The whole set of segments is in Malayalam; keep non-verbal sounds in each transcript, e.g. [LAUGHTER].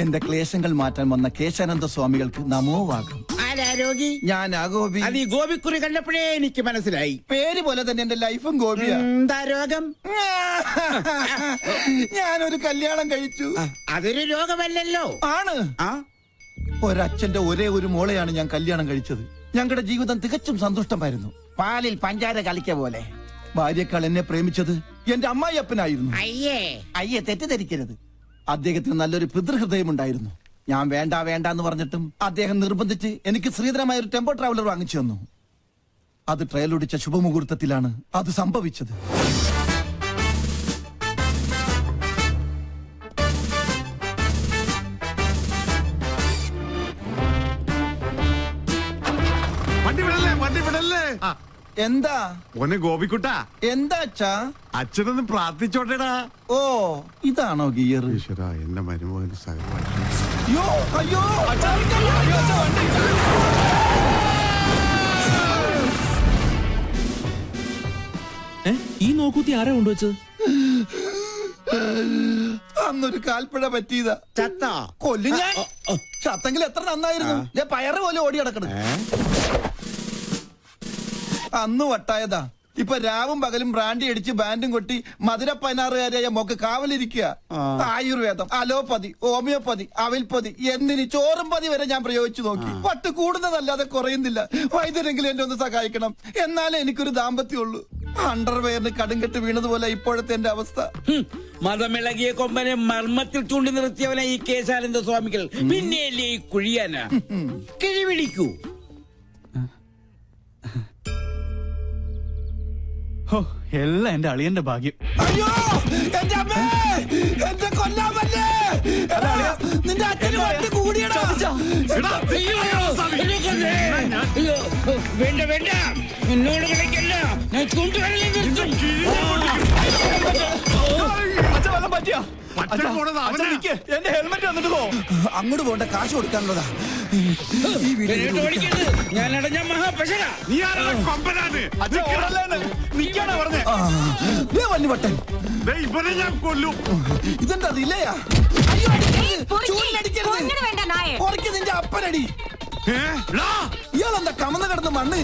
എന്റെ ക്ലേശങ്ങൾ മാറ്റാൻ വന്ന കേശാനന്ദ സ്വാമികൾക്ക് നമോവാകം ആരാ രോഗി? ഞാൻ ഗോപി. അത് ഈ ഗോപിക്കുറി കണ്ടപ്പോഴേ എനിക്ക് മനസ്സിലായി. പേര് പോലെ തന്നെ എന്റെ ലൈഫും ഗോപിയാ. എന്താ രോഗം? ഞാനൊരു കല്യാണം കഴിച്ചു. അതൊരു രോഗമല്ലല്ലോ. ആണ്. ആ? ഒരച്ഛന്റെ ഒരേ ഒരു മോളെയാണ് ഞാൻ കല്യാണം കഴിച്ചത്. ഞങ്ങളുടെ ജീവിതം തികച്ചും സന്തുഷ്ടമായിരുന്നു. പാലിൽ പഞ്ചാര കളിക്ക പോലെ. ഭാര്യക്കാൾ എന്നെ പ്രേമിച്ചത് എന്റെ അമ്മായിയപ്പനായിരുന്നു. അയ്യേ. അയ്യെ തെറ്റിദ്ധരിക്കരുത്. അദ്ദേഹത്തിന് നല്ലൊരു പിതൃഹൃദയം ഉണ്ടായിരുന്നു ഞാൻ വേണ്ട വേണ്ട എന്ന് പറഞ്ഞിട്ടും അദ്ദേഹം നിർബന്ധിച്ച് എനിക്ക് ശ്രീധരമായ ഒരു ടെമ്പോ ട്രാവലർ വാങ്ങിച്ചു തന്നു. അത് ട്രയലൊടിച്ച ശുഭമുഹൂർത്തത്തിലാണ് അത് സംഭവിച്ചത്. എന്താ? ഒന്നെ ഗോപിക്കുട്ട. എന്താ അച്ഛാ? അച്ഛനൊന്ന് പ്രാർത്ഥിച്ചോട്ടേടാ. ഓ ഇതാണോ ഗിയർ ഈശ്വര എന്റെ അയ്യോ അയ്യോ. ഏ? ഈ നോക്കൂത്തി ആരാ കൊണ്ടുവച്ചത്? അന്നൊരു കാൽപ്പഴ പറ്റിയതാ. ചത്ത. കൊല്ലു ഞാൻ. ചത്തെങ്കിൽ എത്ര നന്നായിരുന്നു. ഞാൻ പയറ് പോലെ ഓടി കിടക്കണം അന്ന് വട്ടായതാ. ഇപ്പൊ രാവും പകലും ബ്രാൻഡി അടിച്ച് ബാൻഡും കൊട്ടി മധുര പതിനാറുകാരിയായ മോക്ക് കാവലിരിക്കുക. ആയുർവേദം അലോപ്പതി ഹോമിയോപ്പതി അവിൽപ്പതി എന്തിന് ചോറും പതി വരെ ഞാൻ പ്രയോഗിച്ചു നോക്കി. പട്ട് കൂടുന്നതല്ലാതെ കുറയുന്നില്ല. വൈദ്യരെങ്കിലും എന്നെ ഒന്ന് സഹായിക്കണം. എന്നാലേ എനിക്കൊരു ദാമ്പത്യമുള്ളൂ. അണ്ടർവെയറിന് കടുങ്കെട്ട് വീണതുപോലെ ഇപ്പോഴത്തെ എന്റെ അവസ്ഥ. മതമിളകിയ കൊമ്പനെ മർമ്മത്തിൽ ചൂണ്ടി നിർത്തിയവനെ ഈ കേശാനന്ദ സ്വാമികൾ. പിന്നെയല്ലേ ഈ കുഴിയാന? കിഴിപിടിക്കൂ. ഹോ, എല്ലാം എന്റെ അളിയന്റെ ഭാഗ്യം. അയ്യോ എന്റെ അമ്മേ എന്റെ കൊല്ലാമല്ലേ? എടാ, നിന്റെ അച്ഛന് വണ്ടി കൂടിയടാ. അയ്യോ, എന്നെ കൊന്നേ. അയ്യോ, വേണ്ട വേണ്ട. എന്നോട് എന്റെ ഹെൽമെറ്റ് വന്നിട്ട് അങ്ങോട്ട് പോണ്ട കാശ് കൊടുക്കാനുള്ളതാ. ഈ ഞാൻ ഇവനെ കൊല്ലും. ഇതെന്താ ഇല്ലയാ? അയ്യോ നിന്റെ അപ്പനടി. ഇയാളെന്താ കമന്ന് കിടന്ന് മണ്ണ്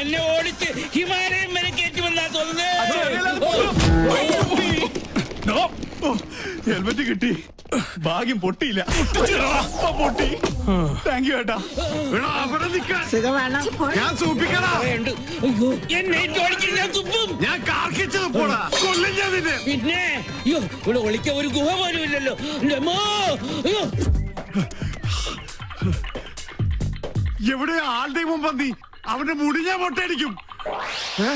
എന്നെ ഓടിച്ച് ഹിമാലയം വരെ കയറ്റി വന്നാ അച്ഛാ, എല്ലാം തോന്നുന്നത് ഹെൽമെറ്റ് കിട്ടി. ഭാഗ്യം പൊട്ടിയില്ല. പൊട്ടി. താങ്ക് യു ഏട്ടാ. അവിടെ നിൽക്കാൻ. ഞാൻ സൂപ്പിക്കടാ. ഞാൻ കാർക്കിച്ചത് പോടാ. കൊല്ലും ഞാൻ നിന്നെ. പിന്നെ അയ്യോ ഇവിടെ ഒളിക്ക ഒരു ഗുഹ പോലും ഇല്ലല്ലോ. അയ്യോ. എവിടെ ആളുടെ മുമ്പ് നീ അവന്റെ മുടി ഞാൻ പൊട്ടടിക്കും ഏ?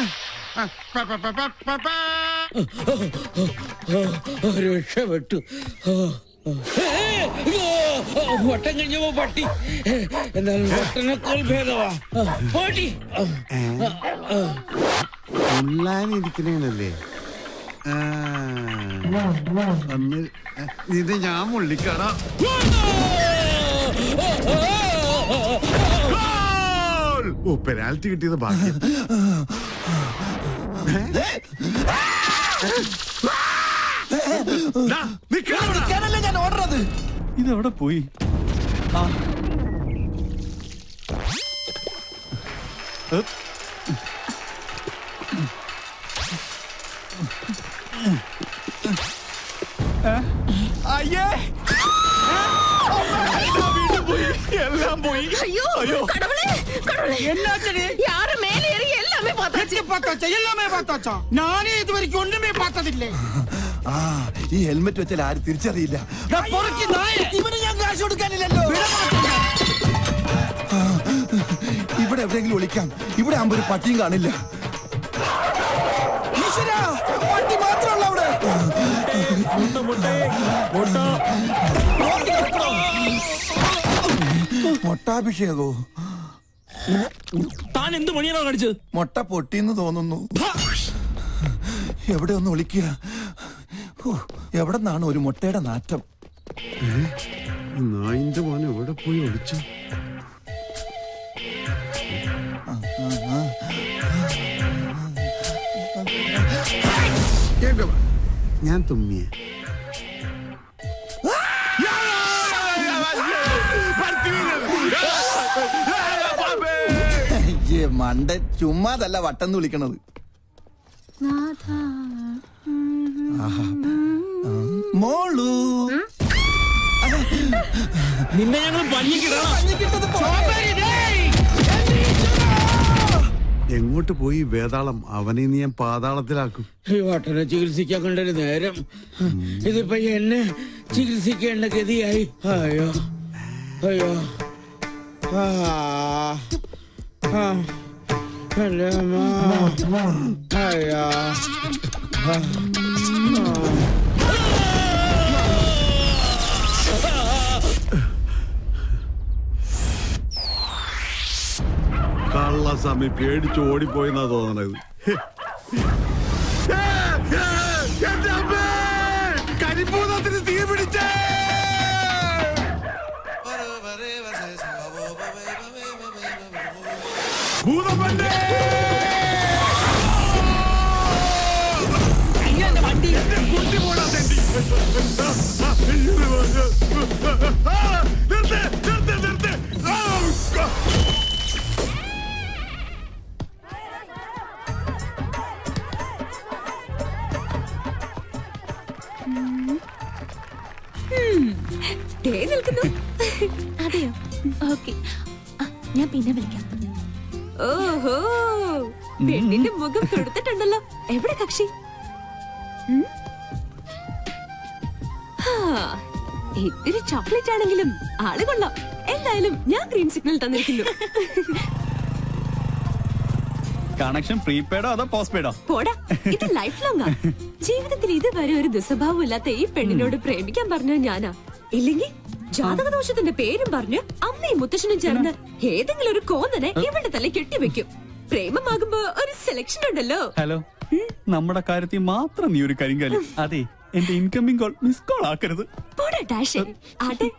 രക്ഷപ്പെട്ടു വട്ടം. കഴിഞ്ഞപ്പോ പട്ടി. എന്നാലും വട്ടനേക്കാൾ ഭേദമാ ആ, പട്ടി. ഉള്ളാനിരിക്കണേനല്ലേ ഇത് ഞാൻ മുള്ളിക്കട. ഓ പെനാൽറ്റി കിട്ടിയത് ഭാഗ്യം. ദാ, നിക്കടാ അവിടെ. നിൽക്കാനല്ലേ ഞാൻ ഓടുന്നത് ഇതെവിടെ പോയി ആ ഏ? ഏ? അയ്യേ വീണ്ടും പോയി എല്ലാം പോയി ஐயோ അയ്യോ கடவுளே கடவுளே என்னாச்சுடி யாரு மேல ஏறி எல்லாமே பார்த்தாச்சு எட்டி பார்த்தாச்சா எல்லாமே பார்த்தாச்சா நானே இது வரைக்கும் ஒண்ணுமே பார்த்ததில்லை ആ ഈ ഹെൽമെറ്റ് വെച്ചാൽ ആര് തിരിച്ചറിയില്ല. ഞാൻ ഇവിടെ എവിടെയെങ്കിലും ഒളിക്കാം. ഇവിടെ ആകുമ്പോ ഒരു പട്ടിയും കാണില്ല. മൊട്ടാഭിഷേകോ? താൻ എന്ത് മണിയാണോ കാണിച്ചത് മൊട്ട പൊട്ടിന്ന് തോന്നുന്നു. എവിടെ ഒന്ന് ഒളിക്കുക. എവിടെ നിന്നാണ് ഒരു മുട്ടയുടെ നാറ്റം? നായിന്റെ മോനെ എവിടെ പോയി ഒളിച്ചു? ഞാൻ തുമ്മിയെ. മണ്ട ചുമ്മാതല്ല വട്ടം തുളിക്കണത്. മോളു. നിന്നെ ഞങ്ങൾ എങ്ങോട്ട് പോയി വേതാളം? അവനെ നീ ഞാൻ പാതാളത്തിലാക്കും. വട്ടനെ ചികിത്സിക്കാൻ കണ്ടൊരു നേരം. ഇതിപ്പോ എന്നെ ചികിത്സിക്കേണ്ട ഗതിയായി. അയ്യോ. അയ്യോ. എന്റെ അയ്യോ. ആ. സമയം പേടിച്ച് ഓടിപ്പോയെന്നാ തോന്നണത് Ha ha ha! തീ പിടിച്ചേ ഭൂതപ്പന്റെ കുട്ടി പോടാ തെണ്ടി [LAUGHS] അതെയോ? ഓക്കെ. ഞാൻ പിന്നെ വിളിക്കാം. ഓഹോ! പെണ്ണിന്റെ മുഖം കൊടുത്തിട്ടുണ്ടല്ലോ എവിടെ കക്ഷി? ഇത്തിരി ചോക്ലേറ്റ് ആണെങ്കിലും ആൾ കൊള്ളാം. എന്തായാലും ഞാൻ ഗ്രീൻ സിഗ്നൽ തന്നിരിക്കുന്നു. കണക്ഷൻ പ്രീപെയ്ഡോ അതോ പോസ്റ്റ് പെയ്ഡോ പോടാ ഇത് ലൈഫ് ലോങ്ങാ [LAUGHS] ജീവിതത്തിൽ ഇതുവരെ ഒരു ദുസ്വഭാവം ഇല്ലാത്ത ഈ പെണ്ണിനോട് പ്രേമിക്കാൻ പറഞ്ഞോ ഞാനാ. ഇല്ലെങ്കിൽ ജാതകദോഷത്തിന്റെ പേരും പറഞ്ഞ് അമ്മയും മുത്തശ്ശനും ചേർന്ന് ഏതെങ്കിലും ഒരു കോന്നനെ ഇവളുടെ തല കെട്ടിവെക്കും. പ്രേമമാകുമ്പോ ഒരു സെലക്ഷൻ ഉണ്ടല്ലോ. ഹലോ നമ്മുടെ കാര്യത്തിൽ മാത്രം നീ ഒരു കരിങ്കാലി അതെ. എന്റെ ഇൻകമിംഗ് കോൾ മിസ് കോൾ ആക്കരുത്. പോടാ ഡാഷ്. ആട്ടെ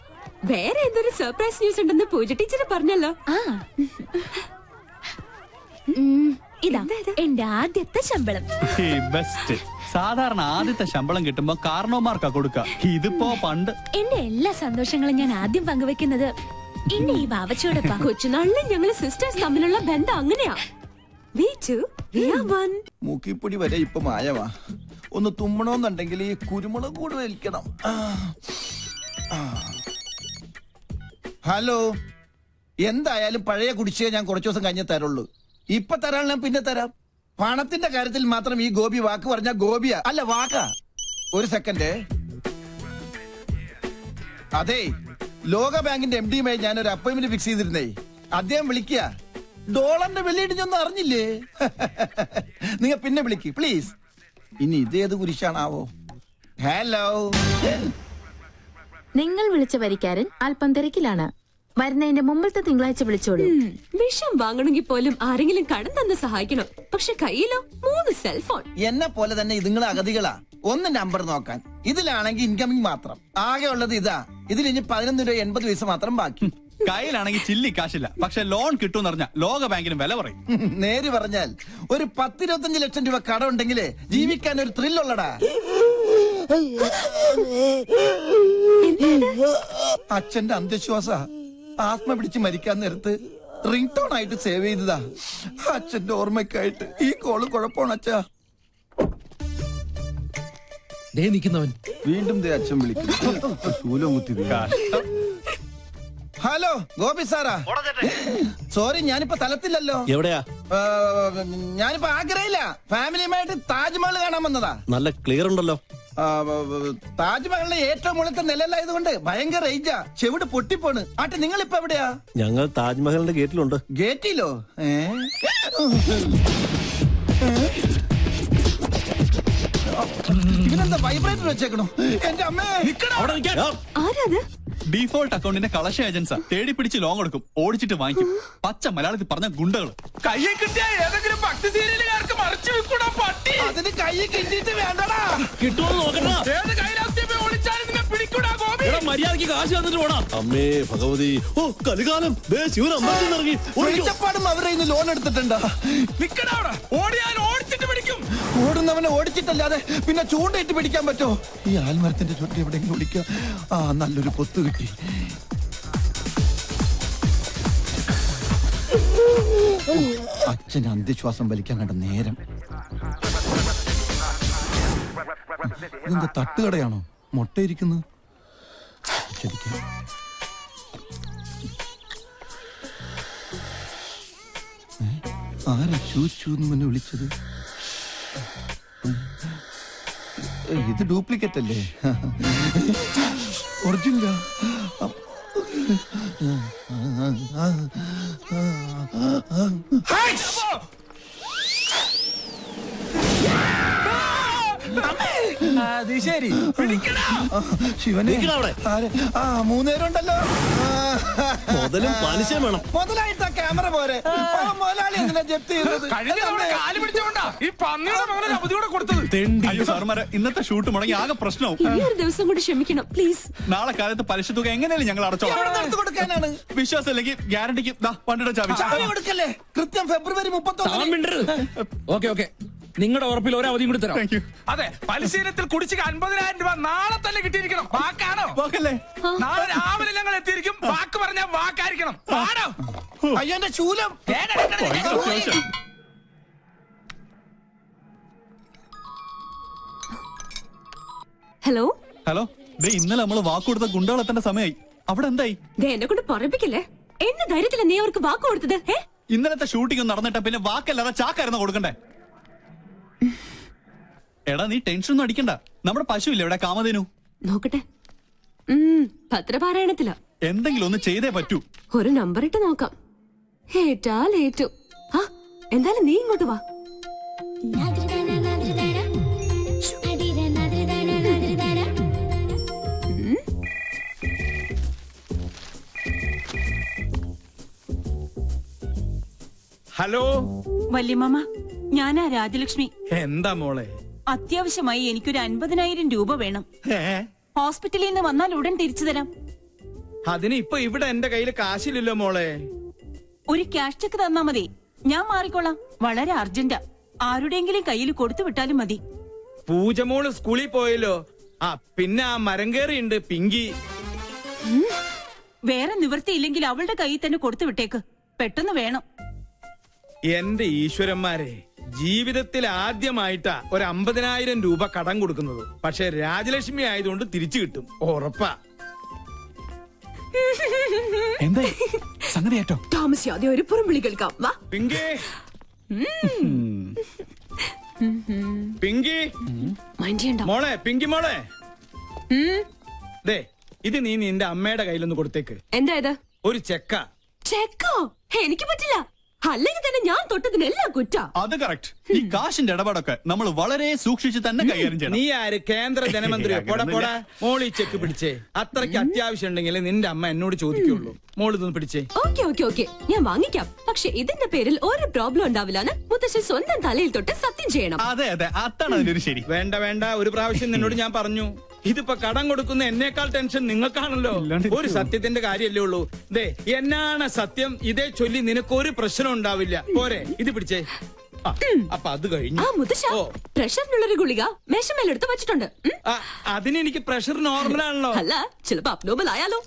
വേറെ എന്തൊരു സർപ്രൈസ് ന്യൂസ് ഉണ്ടെന്ന് പൂജ ടീച്ചർ പറഞ്ഞല്ലോ. ആ. ഇതാ എന്റെ ആദ്യത്തെ ശമ്പളം. ബെസ്റ്റ് സാധാരണ ആദ്യത്തെ ശമ്പളം കിട്ടുമ്പോ കാരണവന്മാർക്കാ കൊടുക്ക. ഇതിപ്പോ പണ്ട്. എന്റെ എല്ലാ സന്തോഷങ്ങളും ഞാൻ ആദ്യം പങ്കുവെക്കുന്നത് എന്റെ ഈ ബാവച്ചോടൊപ്പം [LAUGHS] കൊച്ചുനാളിലും ഞങ്ങൾ സിസ്റ്റേഴ്സ് തമ്മിലുള്ള ബന്ധം അങ്ങനെയാ. മുക്കിപ്പൊടി വരെ ഇപ്പൊ മായവാ. ഒന്ന് തുമ്മണോന്നുണ്ടെങ്കിൽ ഈ കുരുമുളക് കൂടെ വലിക്കണം. ഹലോ. എന്തായാലും പഴയ കുടിച്ചേ ഞാൻ കുറച്ചു ദിവസം കഴിഞ്ഞേ തരുള്ളൂ. ഇപ്പൊ തരാൻ ഞാൻ പിന്നെ തരാം. പണത്തിന്റെ കാര്യത്തിൽ മാത്രം ഈ ഗോപി വാക്ക് പറഞ്ഞ ഗോപിയാ. അല്ല വാക്കാ. ഒരു സെക്കൻഡ്. അതെ ലോക ബാങ്കിന്റെ എം ഡിയുമായി ഞാൻ ഒരു അപ്പോയിന്റ്മെന്റ് ഫിക്സ് ചെയ്തിരുന്നേ. അദ്ദേഹം വിളിക്കുക ഡോളറിന്റെ വെള്ളിയിടിഞ്ഞൊന്നും അറിഞ്ഞില്ലേ? [LAUGHS] നിങ്ങൾ പിന്നെ വിളിക്ക് പ്ലീസ് ഇനി ഇതേത് കുരിശാണാവോ? ഹലോ നിങ്ങൾ വിളിച്ച വരിക്കാരൻ അല്പം തിരക്കിലാണ്. വരുന്നതിന്റെ മുമ്പത്തെ തിങ്കളാഴ്ച വിളിച്ചോളൂ. ഉം, വിഷം വാങ്ങണമെങ്കിൽ പോലും ആരെങ്കിലും കടം തന്ന് സഹായിക്കണം. പക്ഷെ കയ്യിലോ മൂന്ന് സെൽഫോൺ എന്നെ പോലെ തന്നെ ഇതുങ്ങളെ അഗതികളാ. ഒന്ന് നമ്പർ നോക്കാൻ. ഇതിലാണെങ്കിൽ ഇൻകമിങ് മാത്രം. ആകെ ഉള്ളത് ഇതാ. ഇതിൽ ഇനി പതിനൊന്ന് രൂപ എൺപത് പൈസ മാത്രം ബാക്കി. കയ്യിലാണെങ്കിൽ ചില്ലി കാശില്ല. പക്ഷെ ലോൺ കിട്ടുമെന്ന് പറഞ്ഞ ലോക ബാങ്കിനും വില പറയും നേര് പറഞ്ഞാൽ ഒരു പത്തിരുപത്തഞ്ച് ലക്ഷം രൂപ കടം ഉണ്ടെങ്കിലേ ജീവിക്കാൻ ഒരു ത്രില്ലുള്ളടാ അച്ഛന്റെ അന്ധവിശ്വാസ. ആത്മ പിടിച്ച് മരിക്കാൻ നേരത്ത് റിംഗ് ടോൺ ആയിട്ട് സേവ് ചെയ്തതാ. അച്ഛന്റെ ഓർമ്മയ്ക്കായിട്ട്. ഈ കോൾ കുഴപ്പമാണ് അച്ഛാ. ദേ നിൽക്കുന്നവൻ വീണ്ടും ദേ അച്ഛൻ വിളിക്കും. Hello Gopi Sarah. സോറി ഞാനിപ്പോ തലത്തില്ലല്ലോ. എവിടെയാ? ഞാനിപ്പോ ആഗ്രഹില്ല ഫാമിലിയുമായിട്ട് താജ്മഹൽ കാണാൻ വന്നതാ. നല്ല ക്ലിയർ ഉണ്ടല്ലോ. താജ്മഹലിലെ ഏറ്റവും മുകളിലത്തെ നിലയിലായതുകൊണ്ട് ഭയങ്കര റേഞ്ചാ ചെവിട് പൊട്ടിപ്പോണ്. ആട്ടെ നിങ്ങൾ ഇപ്പൊ എവിടെയാ? ഞങ്ങൾ താജ്മഹലിന്റെ ഗേറ്റിലുണ്ട്. ഗേറ്റിലോ? ഇതിനെന്താ വൈബ്രേറ്റർ വെച്ചേക്കണോ? എന്റെ അമ്മേ! ആരാത്? ഡീഫോൾട്ട് അക്കൗണ്ടിന്റെ കളക്ഷൻ ഏജൻസാ തേടി പിടിച്ച് ലോൺ കൊടുക്കും ഓടിച്ചിട്ട് വാങ്ങിക്കും. പച്ച മലയാളത്തിൽ പറഞ്ഞ ഗുണ്ടകൾ കയ്യെ കിട്ടിയ ഏതെങ്കിലും ഭക്തി സീരിയലുകാർക്ക് മറിച്ചു വെക്കൂടാ പട്ടി. അതിന് കയ്യെ കിട്ടിയിട്ട് വേണ്ടടാ. കിട്ടുമെന്ന് നോക്കണ്ട. ഏത് കൈലാസ്യമേ ഒളിച്ചാലും നിന്നെ പിടിക്കൂടാ ഗോപി. എടാ മര്യാദയ്ക്ക് കാശ് തന്നിട്ട് പോടാ. അമ്മേ ഭഗവതി. ഓ കലികാലം. ദേ ശിവൻ അമ്പലത്തിൽ ഇറങ്ങി വെളിച്ചപ്പാടും അവരുടെ ഇന്ന് ലോൺ എടുത്തിട്ടുണ്ടോ. നിക്കടാ ഓടിയാൽ ഓടുന്നവനെ ഓടിച്ചിട്ടല്ലാതെ പിന്നെ ചൂണ്ടയിട്ട് പിടിക്കാൻ പറ്റോ? ഈ ആൽമരത്തിന്റെ ചുറ്റി എവിടെയെങ്കിലും ഒളിക്കാം. ആ നല്ലൊരു പൊത്ത് കിട്ടി. അച്ഛൻ അന്ത്യശ്വാസം വലിക്കാൻ കണ്ട നേരം. ഇതെന്താ തട്ടുകടയാണോ? മുട്ടയിരിക്കുന്നത്? ആരാ ചൂ ചൂന്ന് മുന്നേ വിളിച്ചത്? ഇത് ഡ്യൂപ്ലിക്കേറ്റ് അല്ലേ? ഒറിജിനലാ? അത് ശരി. ശിവനെ. ആ മൂന്നേരം ഉണ്ടല്ലോ മുതലും പലിശയും വേണം. മുതലായിട്ട് ക്യാമറ പോരെ. മുതലാളി എന്തിനാ ജപ്തി ഇന്നത്തെ ഷൂട്ട് മുടങ്ങി ആകെ പ്രശ്നവും. ഒരു ദിവസം കൂടി ക്ഷമിക്കണം പ്ലീസ്. നാളെ കാലത്ത് പലിശ തുക എങ്ങനെയാലും ഞങ്ങൾ അടച്ചോ എവിടെ കൊടുക്കാനാണ്? വിശ്വാസം ഇല്ലെങ്കിൽ ഗ്യാരണ്ടിക്ക് വണ്ടിയുടെ ചാവി. കൊടുക്കല്ലേ? കൃത്യം ഫെബ്രുവരി മുപ്പത്തൊന്ന് ഓക്കെ ഓക്കെ. നിങ്ങളുടെ ഉറപ്പിൽ ഒരു അവധിയും കൂടി തരാം. അതെ പലിശീലത്തിൽ കുടിശ്ശിക അൻപതിനായിരം രൂപ നാളെ തന്നെ കിട്ടിയിരിക്കണം. വാക്കാണോ? നാളെ രാവിലെ ഞങ്ങൾ എത്തിയിരിക്കും. വാക്ക് പറഞ്ഞാൽ വാക്കായിരിക്കണം. ആണോ അയ്യോ എന്റെ ശൂലം. ഹലോ ഹലോ ദേ ഇന്നലെ നമ്മൾ വാക്ക് കൊടുത്ത ഗുണ്ടകളെത്തേണ്ട സമയമായി അവിടെ എന്തായി? ദേ എന്നെ കൊണ്ട് പറപ്പിക്കല്ലേ എന്നെ ധൈര്യത്തില നീ അവർക്ക് വാക്ക് കൊടുത്തത് ഇന്നലത്തെ ഷൂട്ടിംഗ് നടന്നിട്ട് പിന്നെ വാക്കല്ലാതെ ചാക്കായിരുന്നു കൊടുക്കണ്ടേ? എടാ നീ ടെൻഷൻ ഒന്നും അടിക്കണ്ട. നമ്മുടെ പശു ഇല്ല ഇവിടെ? കാമതേനു നോക്കട്ടെ. പത്രപാരായണത്തില. എന്തെങ്കിലും ഒന്ന് ചെയ്തേ പറ്റൂ. ഒരു നമ്പർ ഇട്ട് നോക്കാം. ഏറ്റാൽ ഏറ്റു ആ എന്തായാലും നീ ഇങ്ങോട്ട് വാ. ഹലോ. വല്യമ്മ ഞാനാ രാജലക്ഷ്മി. എന്താ മോളെ? അത്യാവശ്യമായി എനിക്കൊരു അൻപതിനായിരം രൂപ വേണം. ഹോസ്പിറ്റലിൽ നിന്ന് വന്നാൽ ഉടൻ തിരിച്ചു തരാം. അതിന് ഇപ്പൊ ഇവിടെ എന്റെ കയ്യിൽ കാശില്ലല്ലോ മോളെ. ഒരു ക്യാഷ് ചെക്ക് തന്നാ മതി. ഞാൻ മാറിക്കോളാം. വളരെ അർജന്റാ. ആരുടെയെങ്കിലും കയ്യിൽ കൊടുത്തു വിട്ടാലും മതി. പൂജമോൾ സ്കൂളിൽ പോയല്ലോ. ആ പിന്നെ ആ മരം കയറിയുണ്ട് പിങ്കി. വേറെ നിവൃത്തിയില്ലെങ്കിൽ അവളുടെ കയ്യിൽ തന്നെ കൊടുത്തു വിട്ടേക്ക്. പെട്ടെന്ന് വേണം. എന്റെ ഈശ്വരന്മാരെ ജീവിതത്തിൽ ആദ്യമായിട്ടാ ഒരു അമ്പതിനായിരം രൂപ കടം കൊടുക്കുന്നത്. പക്ഷെ രാജലക്ഷ്മി ആയതുകൊണ്ട് തിരിച്ചു കിട്ടും. ഉറപ്പാ. എന്താ സംഗതി തോമസ് താമസിയാതെ ഒരു പുറംവിളി കേൾക്കാം. വാ. പിങ്കി. പിങ്കി. മൈൻഡ് ചെയ്യണ്ട. മോളെ പിങ്കി മോളെ. ദേ ഇത് നീ നിന്റെ അമ്മയുടെ കയ്യിലൊന്ന് കൊടുത്തേക്ക്. എന്താ ഇത്? ഒരു ചെക്ക. ചെക്കോ? എനിക്ക് പറ്റില്ല. അല്ലെങ്കിൽ തന്നെ ഞാൻ തൊട്ടതിനെല്ലാം കുറ്റ. അത് കറക്റ്റ് ഈ കാശിന്റെ ഇടപാടൊക്കെ നമ്മൾ വളരെ സൂക്ഷിച്ച് തന്നെ കൈകാര്യം ചെയ്യണം. നീ ആര്? കേന്ദ്ര ധനമന്ത്രി [LAUGHS] പോടാ പോടാ. മോളി ചെക്ക് പിടിച്ചേ. അത്രയ്ക്ക് അത്യാവശ്യം ഉണ്ടെങ്കിൽ നിന്റെ അമ്മ എന്നോട് ചോദിക്കുള്ളൂ. മോൾ ഇതൊന്ന് പിടിച്ചേ. Okay okay okay. ഞാൻ വാങ്ങിക്കാം. പക്ഷെ ഇതിന്റെ പേരിൽ ഒരു പ്രോബ്ലം ഉണ്ടാവില്ലെന്ന് മുത്തശ്ശൻ സ്വന്തം തലയിൽ തൊട്ട് സത്യം ചെയ്യണം. അതെ അതെ. അതാണ് അതിലൊരു ശരി. വേണ്ട വേണ്ട. ഒരു പ്രാവശ്യം നിന്നോട് ഞാൻ പറഞ്ഞു. ഇതിപ്പോ കടം കൊടുക്കുന്ന എന്നേക്കാൾ ടെൻഷൻ നിങ്ങൾക്കാണല്ലോ. ഒരു സത്യത്തിന്റെ കാര്യമല്ലേ ഉള്ളൂ. ദേ എന്നാണ് സത്യം? ഇതേ ചൊല്ലി നിനക്കൊരു പ്രശ്നം ഉണ്ടാവില്ല. പോരെ ഇത് പിടിച്ചേ. അപ്പൊ അത് കഴിഞ്ഞു. ആ മുത്തശ്ശ പ്രഷറിനുള്ളൊരു ഗുളിക മേശമേലെടുത്ത് വെച്ചിട്ടുണ്ട്. അതിന് എനിക്ക് പ്രഷർ നോർമൽ ആണല്ലോ. അല്ല ചിലപ്പോ അപ്നോബൽ ആയാലോ?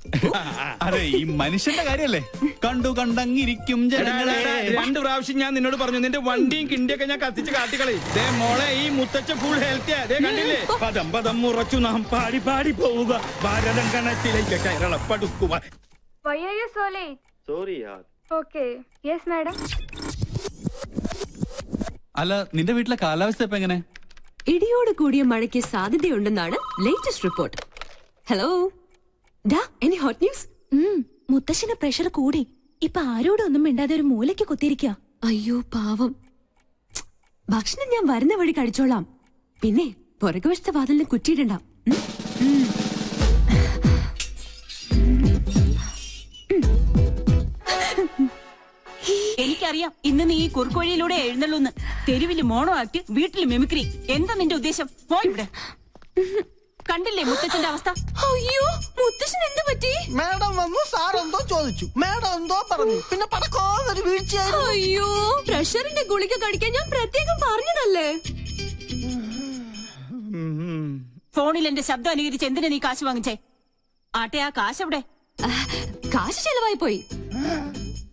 അതെ ഈ മനുഷ്യന്റെ കാര്യല്ലേ? കണ്ടു കണ്ടങ്ങിരിക്കും ജനങ്ങളെ. രണ്ട് പ്രാവശ്യം ഞാൻ നിന്നോട് പറഞ്ഞു നിന്റെ വണ്ടിയും കിണ്ടിയൊക്കെ ഞാൻ കത്തിച്ച് കാട്ടിക്കളി ദേ മോളെ ഈ മുത്തച്ഛ ഫുൾ ഹെൽത്തിയാ ദേ കണ്ടില്ലേ? പദം പദം മുറച്ചു നാം പാടി പാടി പോവുക. ഭാരതം കണത്തിലേക്ക് you sorry okay yes madam. അല്ല നിന്റെ വീട്ടിലെ കാലാവസ്ഥ ഇപ്പൊ എങ്ങനെ? ഇടിയോട് കൂടിയ മഴയ്ക്ക് സാധ്യതയുണ്ടെന്നാണ് ലേറ്റസ്റ്റ് റിപ്പോർട്ട് ഹലോ ഡാ എനി ഹോട്ട് ന്യൂസ് മുത്തശ്ശന് പ്രഷർ കൂടി. ഇപ്പൊ ആരോടൊന്നും ഒന്നും മിണ്ടാതെ ഒരു മൂലയ്ക്ക് കുത്തിയിരിക്കുക അയ്യോ പാവം. ഭക്ഷണം ഞാൻ വരുന്ന വഴി കഴിച്ചോളാം. പിന്നെ പുറകുവശത്തെ വാതിലിന് കുറ്റിയിടണ്ട. ഉം? എനിക്കറിയാം. ഇന്ന് നീ ഈ കുറുക്കോഴിയിലൂടെ എഴുന്നള്ളൂന്ന്. തെരുവിൽ മോണോ ആക്ട് വീട്ടിൽ മെമിക്രി. എന്താ നിന്റെ ഉദ്ദേശം? പോ ഇവിടെ. കണ്ടില്ലേ മുത്തച്ഛന്റെ അവസ്ഥ? അയ്യോ മുത്തച്ഛൻ എന്ത് പറ്റി? മാഡം വന്നു സാർ എന്തോ ചോദിച്ചു. മാഡം എന്തോ പറഞ്ഞു. പിന്നെ പടക്കോന്നൊരു വീഴ്ചയായിരുന്നു. അയ്യോ പ്രഷറിന്റെ ഗുളിക കഴിക്കാൻ ഞാൻ പ്രത്യേകം പറഞ്ഞതല്ലേ? ഫോണിൽ എന്റെ ശബ്ദം അനുകരിച്ച് എന്തിനാ നീ കാശ് വാങ്ങിച്ചേ? ആട്ടെ ആ കാശ് എവിടെ? കാശ് ചെലവായി പോയി.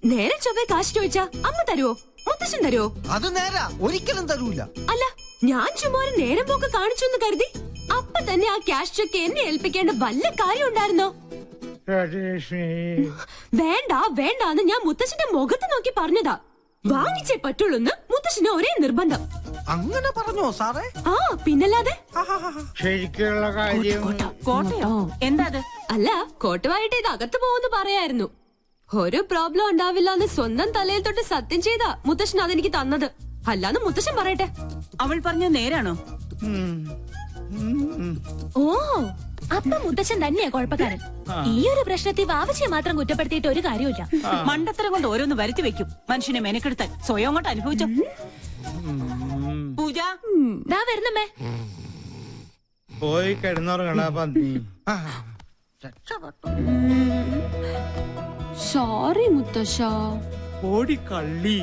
നേരെ ചൊവ്വേ കാശ് ചോദിച്ചാ അമ്മ തരുവോ? മുത്തശ്ശൻ തരുവോ? അത് നേരാ. ഒരിക്കലും തരൂല. അല്ല ഞാൻ ചുമ്മാ ഒരു നേരം പോക്ക് കാണിച്ചു എന്ന് കരുതി. അപ്പൊ തന്നെ ആ ക്യാഷ് ചെക്ക് എന്നെ ഏൽപ്പിക്കേണ്ട വല്ല കാര്യം ഉണ്ടായിരുന്നോ? വേണ്ട വേണ്ട എന്ന് ഞാൻ മുത്തശ്ശന്റെ മുഖത്ത് നോക്കി പറഞ്ഞതാ. വാങ്ങിച്ചേ പറ്റുള്ളൂന്ന് മുത്തശ്ശന് ഒരേ നിർബന്ധം. അങ്ങനെ പറഞ്ഞോ സാറേ? ആ പിന്നല്ലാതെ? ശരിക്കുള്ള കാര്യം. കോട്ടയോ? എന്താ അല്ല കോട്ടവായിട്ട് ഇത് അകത്ത് പോകുന്നു പറയായിരുന്നു. ഒരു പ്രോബ്ലം ഉണ്ടാവില്ല എന്ന് സ്വന്തം തലയിൽ തൊട്ട് സത്യം ചെയ്താ മുത്തശ്ശൻ അതെനിക്ക് തന്നത്. അല്ലാന്ന് മുത്തശ്ശൻ പറയട്ടെ. അവൾ പറഞ്ഞ നേരാണോ? ഓ അപ്പൊ മുത്തച്ഛൻ തന്നെയാ കുഴപ്പക്കാരൻ. ഈ ഒരു പ്രശ്നത്തിൽ വാവശ്യം മാത്രം കുറ്റപ്പെടുത്തിയിട്ട് ഒരു കാര്യമില്ല മണ്ടത്തരം കൊണ്ട് ഓരോന്ന് വരുത്തി വെക്കും. മനുഷ്യനെ മെനക്കെടുത്താൻ സ്വയം അങ്ങോട്ട് അനുഭവിച്ചു. പൂജ. ദാ വരുന്നമ്മേ. പോയി കിടന്നുറങ്ങണ പന്നി. സോറി മുത്തശ്ശ. ഓടി കള്ളി.